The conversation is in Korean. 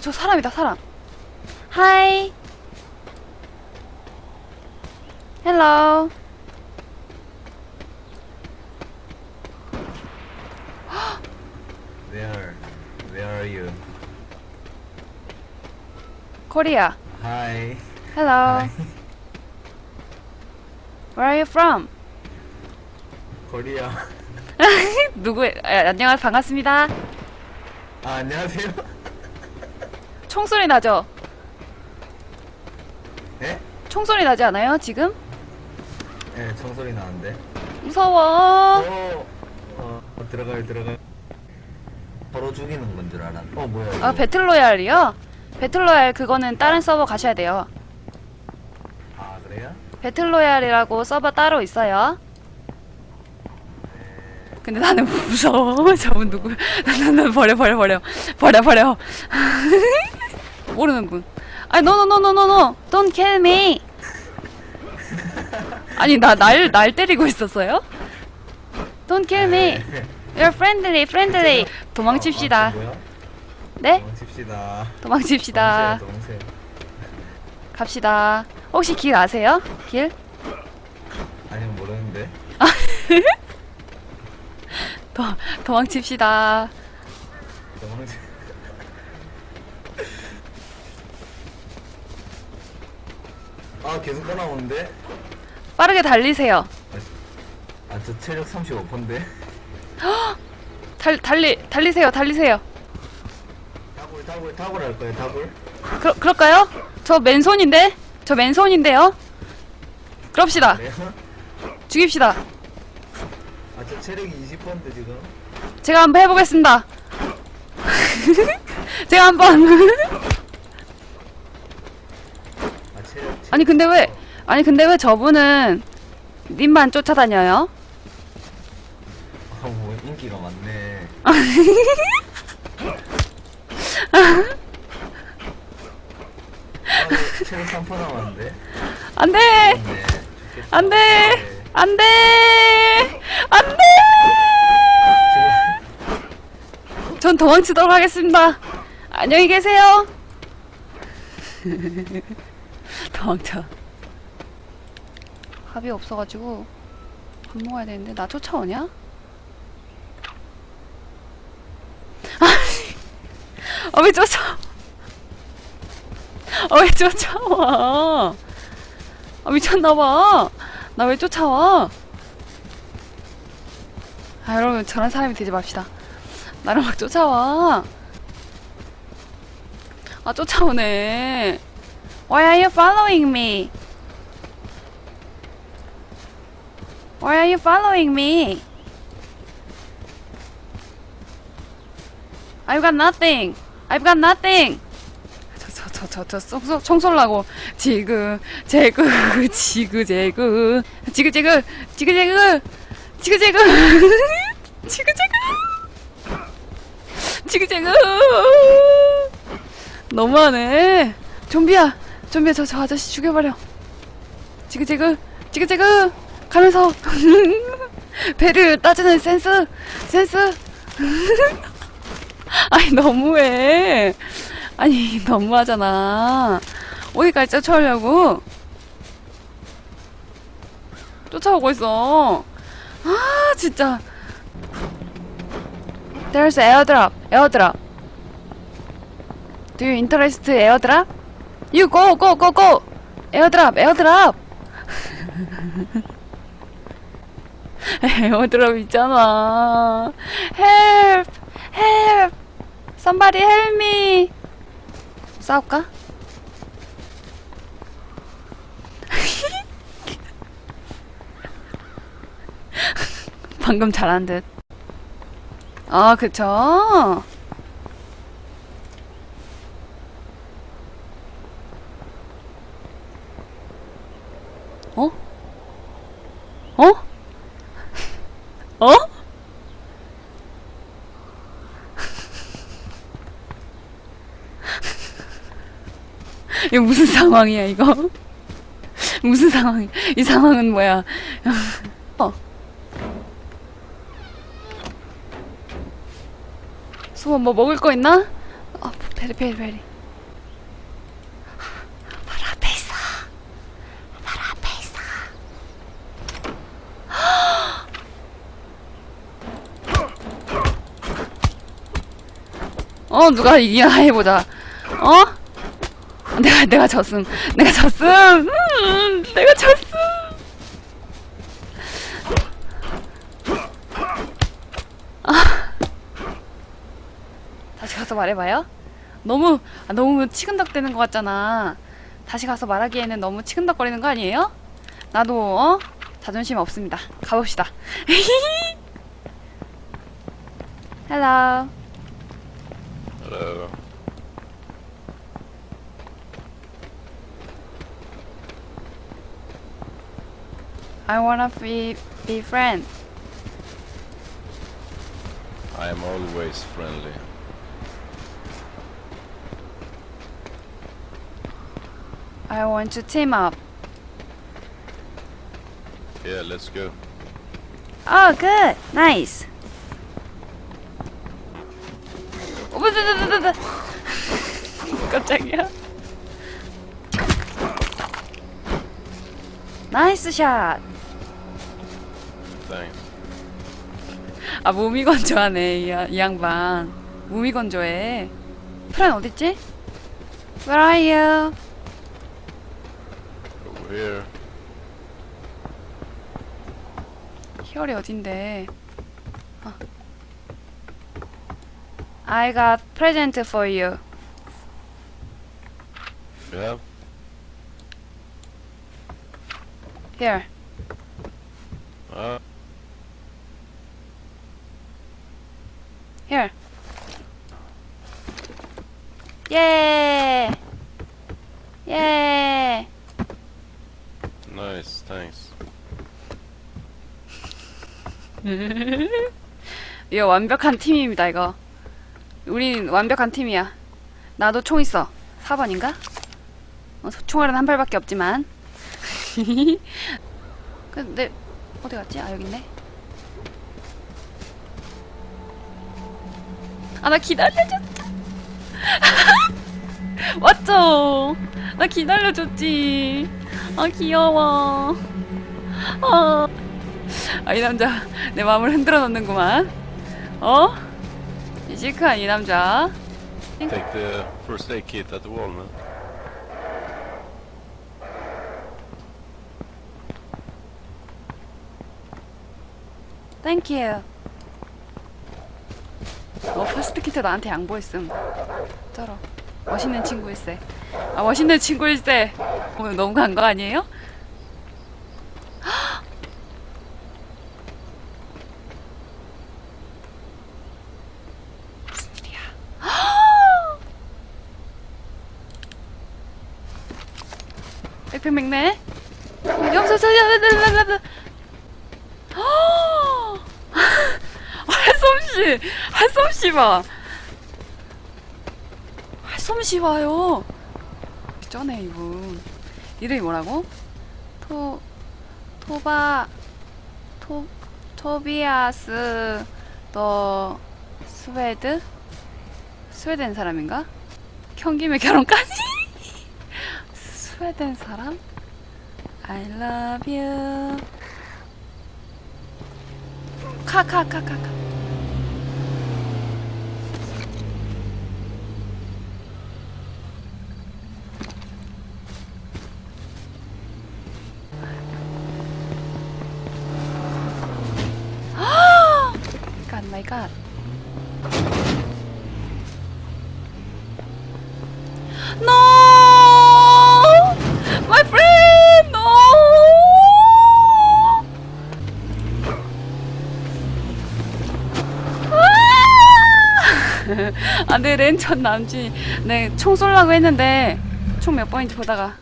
아, 저 사람이다, 사람. 하이. 헬로. Where? Where are you? 코리아. Hi. 헬로. Where are you from? Korea. 누구, 아, 안녕하세요. 반갑습니다. 아, 안녕하세요. 총소리 나죠? 예? 총소리 나지 않아요, 지금? 예, 총소리 나는데. 무서워. 어, 어, 어, 들어가요, 들어가요. 서로 죽이는 건 줄 알았. 어, 뭐야? 이거. 아, 배틀로얄이요? 배틀로얄 그거는 다른 서버 가셔야 돼요. 아, 그래요? 배틀로얄이라고 서버 따로 있어요. 근데 나는 무서워. 저분 누구? 나는 버려 버려 버려 버려 버려. 모르는 분. 아니 노노노노노노. Don't kill me. 아니 나 날 날 때리고 있었어요? Don't kill me. 네. You're friendly, friendly. 도망칩시다. 뭐야? 네? 도망칩시다. 도망칩시다. 갑시다. 혹시 길 아세요? 길? 아니, 모르는데. 도, 도망칩시다. 도망치. 아, 계속 따라오는데? 빠르게 달리세요. 아, 저 체력 35%인데? 달, 달리, 달리세요, 달리세요. 다굴, 다굴, 다굴 할 거예요, 다굴? 그, 그럴까요? 저 맨손인데? 저 맨손인데요? 그럽시다. 그래요? 죽입시다. 아, 저 체력이 20%인데, 지금? 제가 한번 해보겠습니다. 제가 한번. 아. 아니, 근데 왜, 아니, 근데 왜 저분은 님만 쫓아다녀요? 아, 뭐, 인기가 많네. 아, 저 체력 3% 남았는데? 안 돼! 네. 좋겠다. 안 돼! 네. 안 돼! 안 돼! 전 도망치도록 하겠습니다. 안녕히 계세요. 도망쳐. 합이 없어가지고 밥 먹어야 되는데 나 쫓아오냐? 아, 왜 쫓아? 아, 왜 쫓아와? 아, 미쳤나봐. 나 왜 쫓아와? 아, 여러분, 저런 사람이 되지 맙시다. 나를 막 쫓아와. 아, 쫓아오네. Why are you following me? Why are you following me? I've got nothing. I've got nothing. 저, 저, 저, 저, 저, 총, 총 쏠라고. 지그, 제그, 지그, 제그. 지그, 제그, 지그, 제그. 지그, 제그. 지그, 제그. 지그, 제그. 너무하네. 좀비야. 좀비야, 저, 저 아저씨 죽여버려. 지그, 제그. 지그, 제그. 가면서. 배를 따지는 센스. 센스. 아니, 너무해. 아니 너무하잖아 어디까지 쫓아오려고 쫓아오고 있어 아 진짜 There's airdrop airdrop Do you interest airdrop? You go go go go airdrop airdrop 에어드랍 있잖아 Help Help Somebody help me 싸울까? 방금 잘한 듯. 아, 그쵸? 어? 어? 어? 이거 무슨 상황이야 이거? 무슨 상황이? 이 상황은 뭐야? 어. 수원 뭐 먹을 거 있나? 어, 베리 베리 베리. 어 누가 이기나 해보자. 어? 내가 내가 졌음. 내가 졌음. 음, 내가 졌음. 아. 다시 가서 말해봐요. 너무 아, 너무 치근덕대는 것 같잖아. 다시 가서 말하기에는 너무 치근덕거리는 거 아니에요? 나도 어? 자존심 없습니다. 가봅시다. Hello Hello. I wanna be be friend. I am always friendly. I want to team up. Yeah, let's go. Oh, good, nice. 어머머머머머. 깜짝이야. 나이스 샷. Thanks. 아 몸이 건조하네 이, 야- 이 양반. 몸이 건조해. 프란 어딨지? Where are you? Over here. 히얼이 어딘데? 어. I got present for you. Have? Here. Uh, Here. 예. 예. nice, thanks. 이거 완벽한 팀입니다, 이거. 우린 완벽한 팀이야. 나도 총 있어. 4번인가? 어, 총알은 한 발밖에 없지만. 근데, 어디 갔지? 아, 여기 있네. 아, 나 기다려줬죠. 맞죠? 나 기다려줬지. 아, 귀여워. 아. 아, 이 남자 내 마음을 흔들어 놓는구만. 어? 이 시크한 이 남자. Take the first aid kit at the wall, man. 땡큐. 어, 퍼스트 키트 나한테 양보했음. 쩔어. 멋있는 친구일세. 아, 멋있는 친구일세. 오늘 너무 간 거 아니에요? 무슨 일이야? 백팩맥네? 여보세요, 할솜씨! 할솜씨 봐! 할솜씨 봐요! 쩌네, 이분. 이름이 뭐라고? 토, 토바, 토, 토비아스, 더, 스웨드? 스웨덴 사람인가? 경김에 결혼까지? 스웨덴 사람? I love you. 카, 카, 카, 카, 카. God, my God. 아! 아, 내 랜천 남지. 네, 총 쏠라고 했는데, 총 몇 번인지 보다가